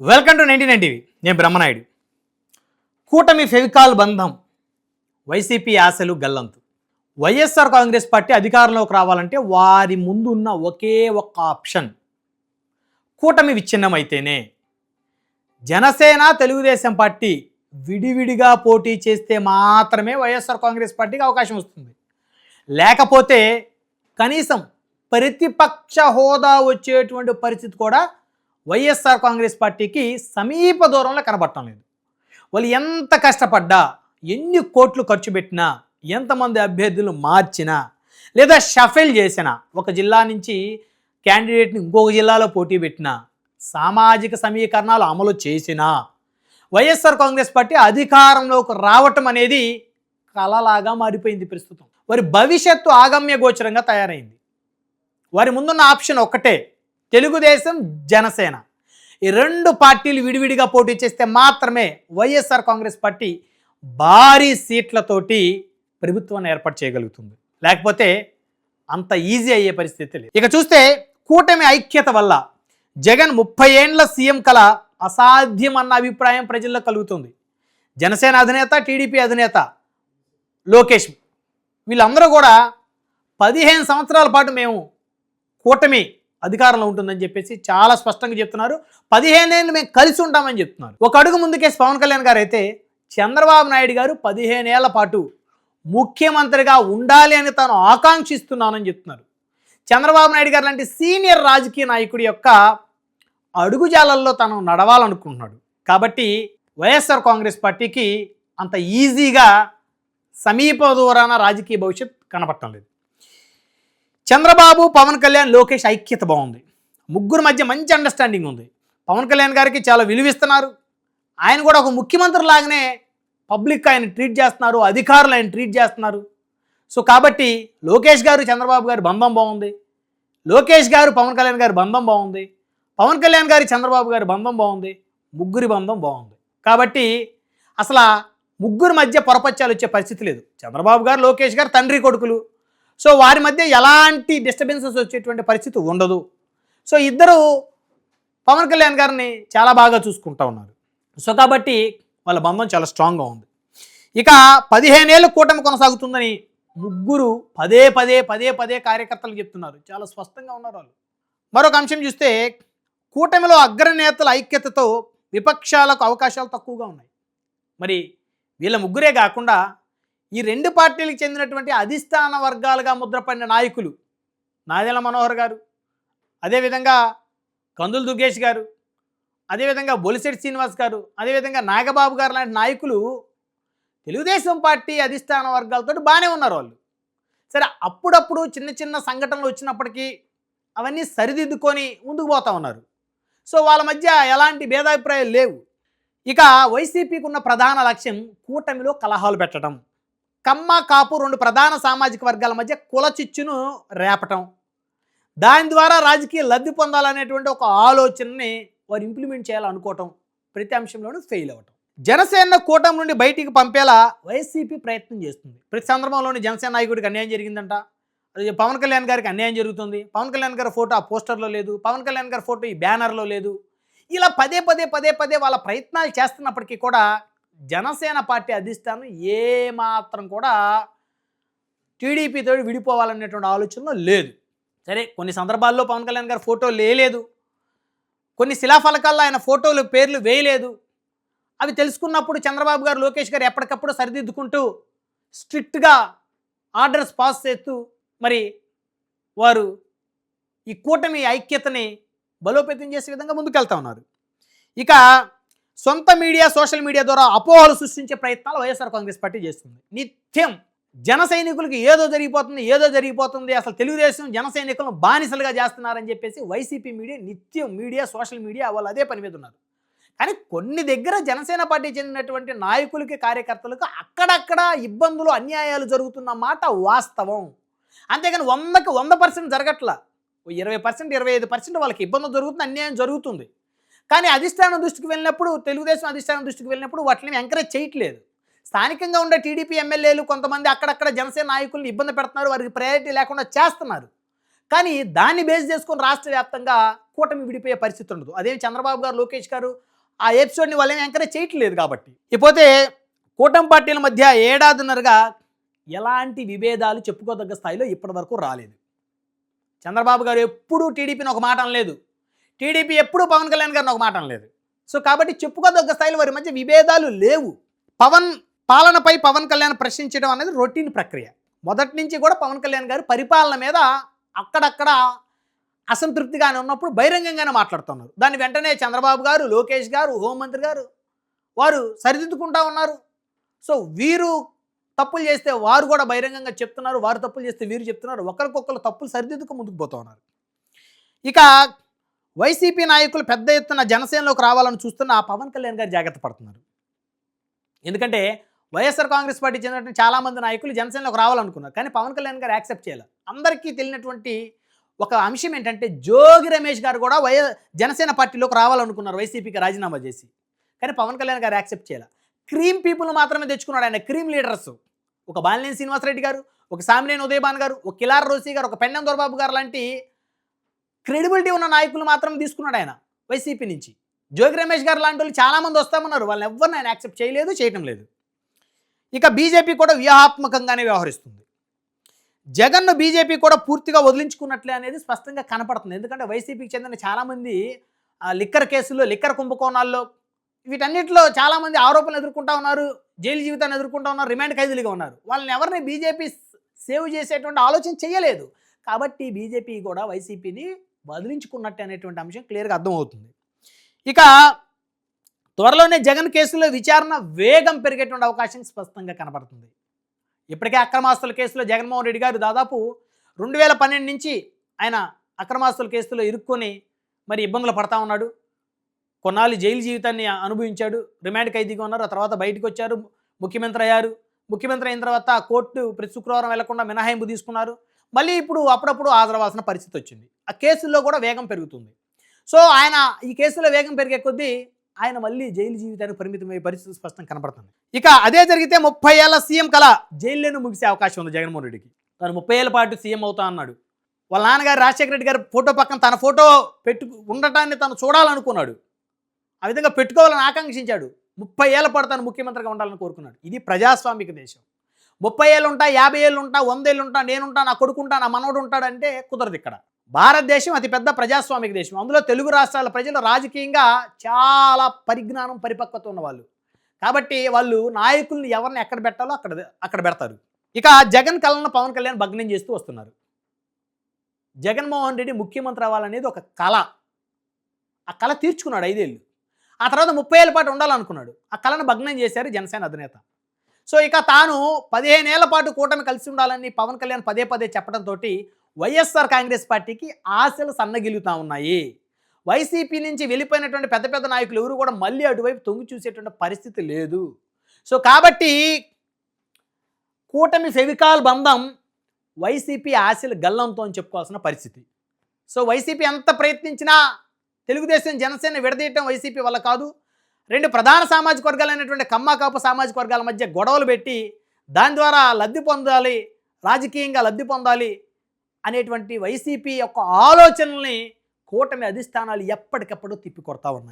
Welcome to ninety nine TV. నేను బ్రహ్మనాయుడు. కూటమి ఫెవికాల్ బంధం వైసీపీ ఆశలు గల్లంతు. వైఎస్ఆర్ కాంగ్రెస్ పార్టీ అధికారంలోకి రావాలంటే వారి ముందు ఉన్న ఒకే ఒక్క ఆప్షన్. కూటమి విచ్ఛిన్నమైతేనే జనసేన తెలుగుదేశం పార్టీ విడివిడిగా పోటీ చేస్తే మాత్రమే వైఎస్ఆర్ కాంగ్రెస్ పార్టీకి అవకాశం వస్తుంది. లేకపోతే కనీసం ప్రతిపక్ష హోదా వచ్చేటువంటి పరిస్థితి కూడా వైఎస్ఆర్ కాంగ్రెస్ పార్టీకి సమీప దూరంలో కనబడటం లేదు. వాళ్ళు ఎంత కష్టపడ్డా ఎన్ని కోట్లు ఖర్చు పెట్టినా ఎంతమంది అభ్యర్థులు మార్చినా లేదా షఫెల్ చేసినా ఒక జిల్లా నుంచి క్యాండిడేట్ని ఇంకొక జిల్లాలో పోటీ పెట్టినా సామాజిక సమీకరణాలు అమలు చేసినా వైఎస్ఆర్ కాంగ్రెస్ పార్టీ అధికారంలోకి రావటం అనేది కలలాగా మారిపోయింది ప్రస్తుతం. వారి భవిష్యత్తు ఆగమ్య గోచరంగా తయారైంది. వారి ముందున్న ఆప్షన్ ఒక్కటే తెలుగుదేశం జనసేన. ఈ రెండు పార్టీలు విడివిడిగా పోటీ చేస్తే మాత్రమే వైఎస్ఆర్ కాంగ్రెస్ పార్టీ భారీ సీట్లతోటి ప్రభుత్వాన్ని ఏర్పాటు చేయగలుగుతుంది. లేకపోతే అంత ఈజీ అయ్యే పరిస్థితి లేదు. ఇక చూస్తే కూటమి ఐక్యత వల్ల జగన్ ముప్పై ఏండ్ల సీఎం కల అసాధ్యం అన్న అభిప్రాయం ప్రజల్లో కలుగుతుంది. జనసేన అధినేత టీడీపీ అధినేత లోకేష్ వీళ్ళందరూ కూడా పదిహేను సంవత్సరాల పాటు మేము కూటమి అధికారంలో ఉంటుందని చెప్పేసి చాలా స్పష్టంగా చెప్తున్నారు. పదిహేనేళ్ళు మేము కలిసి ఉంటామని చెప్తున్నారు. ఒక అడుగు ముందుకేసి పవన్ కళ్యాణ్ గారు అయితే చంద్రబాబు నాయుడు గారు పదిహేనేళ్ళ పాటు ముఖ్యమంత్రిగా ఉండాలి అని తాను ఆకాంక్షిస్తున్నానని చెప్తున్నారు. చంద్రబాబు నాయుడు గారు లాంటి సీనియర్ రాజకీయ నాయకుడి యొక్క అడుగుజాలల్లో తను నడవాలనుకుంటున్నాడు. కాబట్టి వైఎస్ఆర్ కాంగ్రెస్ పార్టీకి అంత ఈజీగా సమీప దూరాన రాజకీయ భవిష్యత్ కనపడటం లేదు. చంద్రబాబు పవన్ కళ్యాణ్ లోకేష్ ఐక్యత బాగుంది. ముగ్గురు మధ్య మంచి అండర్స్టాండింగ్ ఉంది. పవన్ కళ్యాణ్ గారికి చాలా విలువిస్తున్నారు. ఆయన కూడా ఒక ముఖ్యమంత్రి లాగానే పబ్లిక్ ఆయన ట్రీట్ చేస్తున్నారు అధికారులు ఆయన ట్రీట్ చేస్తున్నారు. సో కాబట్టి లోకేష్ గారు చంద్రబాబు గారి బంధం బాగుంది. లోకేష్ గారు పవన్ కళ్యాణ్ గారి బంధం బాగుంది. పవన్ కళ్యాణ్ గారి చంద్రబాబు గారి బంధం బాగుంది. ముగ్గురి బంధం బాగుంది. కాబట్టి అసలు ముగ్గురు మధ్య పొరపచ్చాలు వచ్చే పరిస్థితి లేదు. చంద్రబాబు గారు లోకేష్ గారు తండ్రి కొడుకులు. సో వారి మధ్య ఎలాంటి డిస్టర్బెన్సెస్ వచ్చేటువంటి పరిస్థితి ఉండదు. సో ఇద్దరు పవన్ కళ్యాణ్ గారిని చాలా బాగా చూసుకుంటా ఉన్నారు. సో కాబట్టి వాళ్ళ బంధం చాలా స్ట్రాంగ్గా ఉంది. ఇక పదిహేనేళ్ళు కూటమి కొనసాగుతుందని ముగ్గురు పదే పదే పదే పదే కార్యకర్తలు చెప్తున్నారు. చాలా స్పష్టంగా ఉన్నారు వాళ్ళు. మరొక అంశం చూస్తే కూటమిలో అగ్రనేతల ఐక్యతతో విపక్షాలకు అవకాశాలు తక్కువగా ఉన్నాయి. మరి వీళ్ళ ముగ్గురే కాకుండా ఈ రెండు పార్టీలకు చెందినటువంటి అధిష్టాన వర్గాలుగా ముద్రపడిన నాయకులు నాదెల మనోహర్ గారు అదేవిధంగా కందులు దుర్గేష్ గారు అదేవిధంగా బొలిశెట్టి శ్రీనివాస్ గారు అదేవిధంగా నాగబాబు గారు లాంటి నాయకులు తెలుగుదేశం పార్టీ అధిష్టాన వర్గాలతో బాగానే ఉన్నారు వాళ్ళు. సరే అప్పుడప్పుడు చిన్న చిన్న సంఘటనలు వచ్చినప్పటికీ అవన్నీ సరిదిద్దుకొని ముందుకు పోతా ఉన్నారు. సో వాళ్ళ మధ్య ఎలాంటి భేదాభిప్రాయాలు లేవు. ఇక వైసీపీకి ఉన్న ప్రధాన లక్ష్యం కూటమిలో కలహాలు పెట్టడం. కమ్మ కాపు రెండు ప్రధాన సామాజిక వర్గాల మధ్య కులచిచ్చును రేపటం. దాని ద్వారా రాజకీయ లబ్ధి పొందాలనేటువంటి ఒక ఆలోచనని వారు ఇంప్లిమెంట్ చేయాలనుకోవటం ప్రతి అంశంలోనూ ఫెయిల్ అవ్వటం జనసేన కూటమి నుండి బయటికి పంపేలా వైసీపీ ప్రయత్నం చేస్తుంది. ప్రతి సందర్భంలోని జనసేన నాయకుడికి అన్యాయం జరిగిందంట. అది పవన్ కళ్యాణ్ గారికి అన్యాయం జరుగుతుంది. పవన్ కళ్యాణ్ గారి ఫోటో ఆ పోస్టర్లో లేదు. పవన్ కళ్యాణ్ గారి ఫోటో ఈ బ్యానర్లో లేదు. ఇలా పదే పదే పదే పదే వాళ్ళ ప్రయత్నాలు చేస్తున్నప్పటికీ కూడా జనసేన పార్టీ అధిష్టానం ఏమాత్రం కూడా టీడీపీతో విడిపోవాలనేటువంటి ఆలోచనలో లేదు. సరే కొన్ని సందర్భాల్లో పవన్ కళ్యాణ్ గారి ఫోటో లేలేదు. కొన్ని శిలాఫలకాల్లో ఆయన ఫోటోలు పేర్లు వేయలేదు. అవి తెలుసుకున్నప్పుడు చంద్రబాబు గారు లోకేష్ గారు ఎప్పటికప్పుడు సరిదిద్దుకుంటూ స్ట్రిక్ట్గా ఆర్డర్స్ పాస్ చేస్తూ మరి వారు ఈ కూటమి ఐక్యతని బలోపేతం చేసే విధంగా ముందుకెళ్తా ఉన్నారు. ఇక సొంత మీడియా సోషల్ మీడియా ద్వారా అపోహలు సృష్టించే ప్రయత్నాలు వైఎస్ఆర్ కాంగ్రెస్ పార్టీ చేస్తుంది. నిత్యం జన సైనికులకి ఏదో జరిగిపోతుంది ఏదో జరిగిపోతుంది అసలు తెలుగుదేశం జన సైనికులను బానిసలుగా చేస్తున్నారని చెప్పేసి వైసీపీ మీడియా నిత్యం మీడియా సోషల్ మీడియా వాళ్ళు అదే పని మీద ఉన్నారు. కానీ కొన్ని దగ్గర జనసేన పార్టీ చెందినటువంటి నాయకులకి కార్యకర్తలకు అక్కడక్కడ ఇబ్బందులు అన్యాయాలు జరుగుతున్న మాట వాస్తవం. అంతేగాని వందకి వంద పర్సెంట్ జరగట్లా. ఓ ఇరవై పర్సెంట్ ఇరవై ఐదు పర్సెంట్ వాళ్ళకి ఇబ్బంది జరుగుతుంది అన్యాయం జరుగుతుంది. కానీ అధిష్టానం దృష్టికి వెళ్ళినప్పుడు తెలుగుదేశం అధిష్టానం దృష్టికి వెళ్ళినప్పుడు వాటిని ఎంకరేజ్ చేయట్లేదు. స్థానికంగా ఉండే టీడీపీ ఎమ్మెల్యేలు కొంతమంది అక్కడక్కడ జనసేన నాయకుల్ని ఇబ్బంది పెడుతున్నారు వారికి ప్రయారిటీ లేకుండా చేస్తున్నారు. కానీ దాన్ని బేస్ చేసుకొని రాష్ట్ర వ్యాప్తంగా కూటమి విడిపోయే పరిస్థితి ఉండదు. అదే చంద్రబాబు గారు లోకేష్ గారు ఆ ఎపిసోడ్ని వాళ్ళని ఎంకరేజ్ చేయట్లేదు కాబట్టి. ఇకపోతే కూటమి పార్టీల మధ్య ఏడాదిన్నరగా ఎలాంటి విభేదాలు చెప్పుకోదగ్గ స్థాయిలో ఇప్పటివరకు రాలేదు. చంద్రబాబు గారు ఎప్పుడూ టీడీపీని ఒక మాట అనలేదు. టీడీపీ ఎప్పుడూ పవన్ కళ్యాణ్ గారిని ఒక మాట లేదు సో కాబట్టి చెప్పుకోదగ్గ స్థాయిలో వారి మధ్య విభేదాలు లేవు. పవన్ పాలనపై పవన్ కళ్యాణ్ ప్రశ్నించడం అనేది రొటీన్ ప్రక్రియ. మొదటి నుంచి కూడా పవన్ కళ్యాణ్ గారు పరిపాలన మీద అక్కడక్కడ అసంతృప్తిగానే ఉన్నప్పుడు బహిరంగంగానే మాట్లాడుతున్నారు. దాని వెంటనే చంద్రబాబు గారు లోకేష్ గారు హోంమంత్రి గారు వారు సరిదిద్దుకుంటా ఉన్నారు. సో వీరు తప్పులు చేస్తే వారు కూడా బహిరంగంగా చెప్తున్నారు. వారు తప్పులు చేస్తే వీరు చెప్తున్నారు. ఒకరికొకరు తప్పులు సరిదిద్దుకు ముందుకు పోతూ ఉన్నారు. ఇక వైసీపీ నాయకులు పెద్ద ఎత్తున జనసేనలోకి రావాలని చూస్తున్న ఆ పవన్ కళ్యాణ్ గారు జాగ్రత్త పడుతున్నారు. ఎందుకంటే వైఎస్ఆర్ కాంగ్రెస్ పార్టీ చెందినటువంటి చాలామంది నాయకులు జనసేనలోకి రావాలనుకున్నారు. కానీ పవన్ కళ్యాణ్ గారు యాక్సెప్ట్ చేయాలి. అందరికీ తెలియనటువంటి ఒక అంశం ఏంటంటే జోగి రమేష్ గారు కూడా వై జనసేన పార్టీలోకి రావాలనుకున్నారు వైసీపీకి రాజీనామా చేసి. కానీ పవన్ కళ్యాణ్ గారు యాక్సెప్ట్ చేయాలి. క్రీమ్ పీపుల్ మాత్రమే తెచ్చుకున్నాడు ఆయన క్రీమ్ లీడర్స్. ఒక బాలినేని శ్రీనివాసరెడ్డి గారు ఒక సామినేని ఉదయభాన్ గారు ఒక కిలార్ రోసి గారు ఒక పెన్నం దొరబాబు గారు లాంటి క్రెడిబిలిటీ ఉన్న నాయకులు మాత్రం తీసుకున్నాడు ఆయన వైసీపీ నుంచి. జోగి రమేష్ గారు లాంటి వాళ్ళు చాలామంది వస్తామన్నారు. వాళ్ళని ఎవరిని ఆయన యాక్సెప్ట్ చేయలేదు చేయటం లేదు. ఇక బీజేపీ కూడా వ్యూహాత్మకంగానే వ్యవహరిస్తుంది. జగన్ను బీజేపీ కూడా పూర్తిగా వదిలించుకున్నట్లే అనేది స్పష్టంగా కనపడుతుంది. ఎందుకంటే వైసీపీకి చెందిన చాలామంది ఆ, లిక్కర్ కేసుల్లో లిక్కర్ కుంభకోణాల్లో వీటన్నిటిలో చాలామంది ఆరోపణలు ఎదుర్కొంటా ఉన్నారు జైలు జీవితాన్ని ఎదుర్కొంటా ఉన్నారు రిమాండ్ ఖైదీలుగా ఉన్నారు. వాళ్ళని ఎవరిని బీజేపీ సేవ్ చేసేటువంటి ఆలోచన చేయలేదు. కాబట్టి బీజేపీ కూడా వైసీపీని వదిలించుకున్నట్టు అనేటువంటి అంశం క్లియర్గా అర్థమవుతుంది. ఇక త్వరలోనే జగన్ కేసులో విచారణ వేగం పెరిగేటువంటి అవకాశం స్పష్టంగా కనపడుతుంది ఇప్పటికే అక్రమాస్తుల కేసులో జగన్మోహన్ రెడ్డి గారు దాదాపు రెండు వేల పన్నెండు నుంచి ఆయన అక్రమాస్తుల కేసులో ఇరుక్కొని మరి ఇబ్బందులు పడతా ఉన్నాడు. కొన్నాళ్ళు జైలు జీవితాన్ని అనుభవించాడు. రిమాండ్ ఖైదీగా ఉన్నారు. ఆ తర్వాత బయటకు వచ్చారు. ముఖ్యమంత్రి అయ్యారు. ముఖ్యమంత్రి అయిన తర్వాత కోర్టు ప్రతి శుక్రవారం వెళ్ళకుండా మినహాయింపు తీసుకున్నారు. మళ్ళీ ఇప్పుడు అప్పుడప్పుడు హాజరవ్వాల్సిన పరిస్థితి వచ్చింది. ఆ కేసుల్లో కూడా వేగం పెరుగుతుంది. సో ఆయన ఈ కేసులో వేగం పెరిగే కొద్దీ ఆయన మళ్ళీ జైలు జీవితానికి పరిమితమయ్యే పరిస్థితి స్పష్టంగా కనపడుతుంది. ఇక అదే జరిగితే ముప్పై ఏళ్ళ సీఎం కళ జైల్లోనే ముగిసే అవకాశం ఉంది జగన్మోహన్ రెడ్డికి. తను ముప్పై ఏళ్ళ పాటు సీఎం అవుతా అన్నాడు. వాళ్ళ నాన్నగారు రాజశేఖర రెడ్డి గారి ఫోటో పక్కన తన ఫోటో పెట్టు ఉండటాన్ని తను చూడాలనుకున్నాడు. ఆ విధంగా పెట్టుకోవాలని ఆకాంక్షించాడు. ముప్పై ఏళ్ళ పాటు తను ముఖ్యమంత్రిగా ఉండాలని కోరుకున్నాడు. ఇది ప్రజాస్వామిక దేశం. ముప్పై ఏళ్ళు ఉంటా యాభై ఏళ్ళు ఉంటా వంద ఏళ్ళు ఉంటా నేనుంటా నా కొడుకుంటా నా మనోడు ఉంటాడంటే కుదరదు ఇక్కడ. భారతదేశం అతిపెద్ద ప్రజాస్వామిక దేశం. అందులో తెలుగు రాష్ట్రాల ప్రజలు రాజకీయంగా చాలా పరిజ్ఞానం పరిపక్వత ఉన్నవాళ్ళు. కాబట్టి వాళ్ళు నాయకుల్ని ఎవరిని ఎక్కడ పెట్టాలో అక్కడ అక్కడ పెడతారు. ఇక జగన్ కళను పవన్ కళ్యాణ్ భగ్నం చేస్తూ వస్తున్నారు. జగన్మోహన్ రెడ్డి ముఖ్యమంత్రి అవ్వాలనేది ఒక కళ. ఆ కళ తీర్చుకున్నాడు ఐదేళ్ళు. ఆ తర్వాత ముప్పై ఏళ్ళ పాటు ఉండాలనుకున్నాడు. ఆ కళను భగ్నం చేశారు జనసేన అధినేత. సో ఇక తాను పదిహేను ఏళ్ళ పాటు కూటమి కలిసి ఉండాలని పవన్ కళ్యాణ్ పదే పదే చెప్పడంతో వైఎస్ఆర్ కాంగ్రెస్ పార్టీకి ఆశలు సన్నగిలుతా ఉన్నాయి. వైసీపీ నుంచి వెళ్ళిపోయినటువంటి పెద్ద పెద్ద నాయకులు ఎవరు కూడా మళ్ళీ అటువైపు తొంగి చూసేటువంటి పరిస్థితి లేదు. సో కాబట్టి కూటమి ఫెవికాల్ బంధం వైసీపీ ఆశలు గల్లంతో అని చెప్పుకోవాల్సిన పరిస్థితి. సో వైసీపీ ఎంత ప్రయత్నించినా తెలుగుదేశం జనసేన విడదీయటం వైసీపీ వల్ల కాదు. రెండు ప్రధాన సామాజిక వర్గాలైనటువంటి కమ్మ కాపు సామాజిక వర్గాల మధ్య గొడవలు పెట్టి దాని ద్వారా లబ్ధి పొందాలి రాజకీయంగా లబ్ధి పొందాలి అనేటువంటి వైసీపీ యొక్క ఆలోచనల్ని కూటమి అధిష్టానాలు ఎప్పటికప్పుడు తిప్పికొడతా ఉన్నాయి.